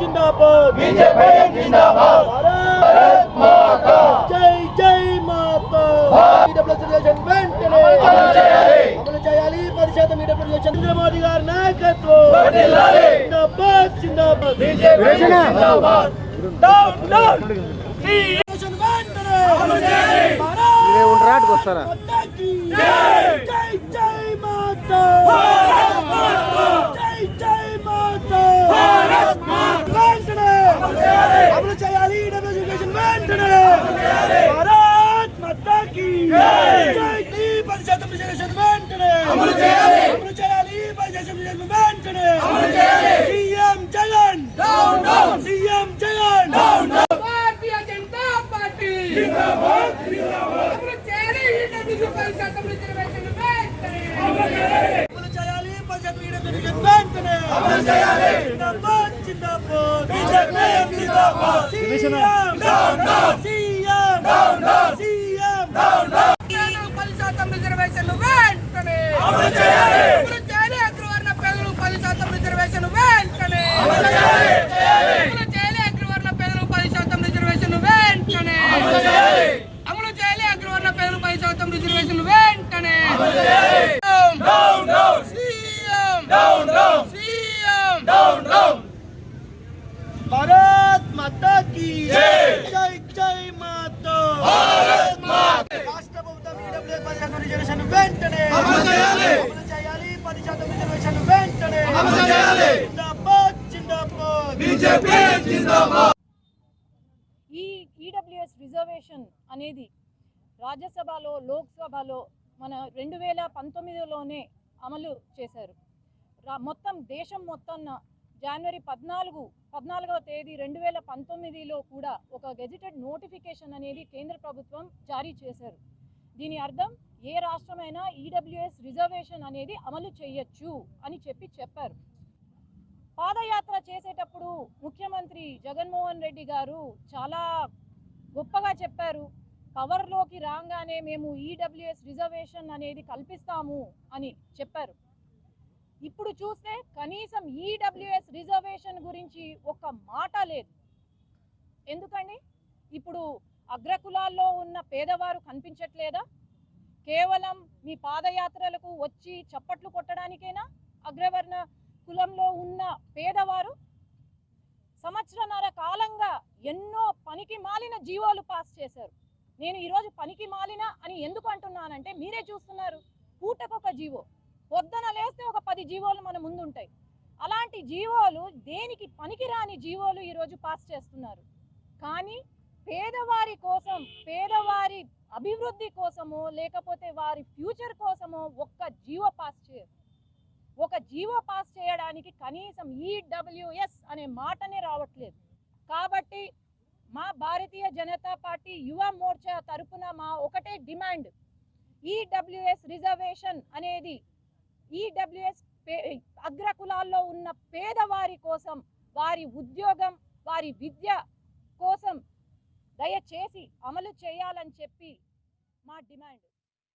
జిందాబాద్. BJP జిందాబాద్. భారత్ మాతా జై జై మాతా. EWS reservation వెంటనే అమలు చేయాలి. అమలు చేయాలి. పది శాతం ఈడబ్ల్యూఎస్ రిజర్వేషన్ నరేంద్ర మోడీ గారి నాయకత్వం. జిందాబాద్ జిందాబాద్. బీజేపీ జిందాబాద్. Down down. రిజర్వేషన్ వెంటనే అమలు చేయాలి. భారత్ వస్తారా మాతాకి జై. జై. జై మాతా భారత్ మాతా జై జై మాతా భారత్ మాతా వెంటనే చేయాలి. అమలు చేయాలి ఈడబ్ల్యూఎస్ రిజర్వేషన్ వెంటనే భారత్ మాతాకి జై. జై జై పది శాతం రిజర్వేషన్ వెంటనే! అమలు చేయాలి. అమలు చేయాలి! రిజర్వేషన్ వెంటనే! అమలు చేయాలి. CM Jagan! Down down! CM Jagan! Down down! Bharatiya Janata Party! జిందాబాద్ జిందాబాద్! అమలు చేయాలి! ఈడబ్ల్యూ పది శాతం రిజర్వేషన్ వెంటనే! అమలు చేయాలి. అమలు చేయాలి! రిజర్వేషన్ వెంటనే! అమలు చేయాలి. జిందాబాద్ జిందాబాద్! బీజేపీ జిందాబాద్! CM down down CM down down CM down down పది శాతం రిజర్వేషన్ వెంటనే అమలు చేయాలి. అమలు చేయాలి అగ్రవర్ణ పేదలు పది శాతం రిజర్వేషన్ వెంటనే అమలు చేయాలి. అమలు చేయాలి అగ్రవర్ణ పేదలు పది శాతం రిజర్వేషన్ వెంటనే అమలు చేయాలి. అమలు చేయాలి అగ్రవర్ణ పేదలు పది శాతం రిజర్వేషన్ వెంటనే అమలు చేయాలి. Down down CM down down CM down down Bharat Mata key జై. జై జై మాతా భారత్ మాతా రాష్ట్ర ప్రభుత్వం ఈడబ్ల్యూ పది శాతం రిజర్వేషన్ వెంటనే అమలు చేయాలి. అమలు చేయాలి పది శాతం రిజర్వేషన్ వెంటనే అమలు చేయాలి. జిందాబాద్ జిందాబాద్ బీజేపీ జిందాబాద్ ఈ ఈడబ్ల్యూఎస్ రిజర్వేషన్ అనేది రాజ్యసభలో లోక్సభలో మన రెండు వేల పంతొమ్మిదిలోనే అమలు చేశారు మొత్తం దేశం మొత్తం జనవరి పద్నాలుగు పద్నాలుగవ తేదీ రెండు వేల పంతొమ్మిదిలో కూడా ఒక గెజిటెడ్ నోటిఫికేషన్ అనేది కేంద్ర ప్రభుత్వం జారీ చేశారు. దీని అర్థం ఏ రాష్ట్రమైనా ఈడబ్ల్యూఎస్ రిజర్వేషన్ అనేది అమలు చేయొచ్చు అని చెప్పి చెప్పారు. పాదయాత్ర చేసేటప్పుడు ముఖ్యమంత్రి జగన్మోహన్ రెడ్డి గారు చాలా గొప్పగా చెప్పారు. పవర్లోకి రాగానే మేము ఈడబ్ల్యూఎస్ రిజర్వేషన్ అనేది కల్పిస్తాము అని చెప్పారు. ఇప్పుడు చూస్తే కనీసం ఈడబ్ల్యూఎస్ రిజర్వేషన్ గురించి ఒక్క మాట లేదు. ఎందుకండి? ఇప్పుడు అగ్రకులాల్లో ఉన్న పేదవారు కనిపించట్లేదా? కేవలం మీ పాదయాత్రలకు వచ్చి చప్పట్లు కొట్టడానికేనా? అగ్రవర్ణ కులంలో ఉన్న పేదవారు? సంవత్సరన్నర కాలంగా ఎన్నో పనికి మాలిన జీవోలు పాస్ చేశారు. నేను ఈరోజు పనికి మాలిన అని ఎందుకు అంటున్నానంటే మీరే చూస్తున్నారు. పూటకొక జీవో. పొద్దున లేస్తే ఒక పది జీవోలు మన ముందుంటాయి. అలాంటి జీవోలు దేనికి పనికిరాని జీవోలు ఈరోజు పాస్ చేస్తున్నారు. కానీ పేదవారి కోసం పేదవారి అభివృద్ధి కోసమో లేకపోతే వారి ఫ్యూచర్ కోసమో ఒక్క జీవో పాస్ చేయరు. ఒక జీవో పాస్ చేయడానికి కనీసం ఈడబ్ల్యూఎస్ అనే మాటనే రావట్లేదు. కాబట్టి మా భారతీయ జనతా పార్టీ యువ మోర్చా తరపున మా ఒకటే డిమాండ్. ఈడబ్ల్యూఎస్ రిజర్వేషన్ అనేది ఈడబ్ల్యూఎస్ అగ్రకులాల్లో ఉన్న పేదవారి కోసం వారి ఉద్యోగం వారి విద్య కోసం దయచేసి అమలు చేయాలని చెప్పి మా డిమాండ్.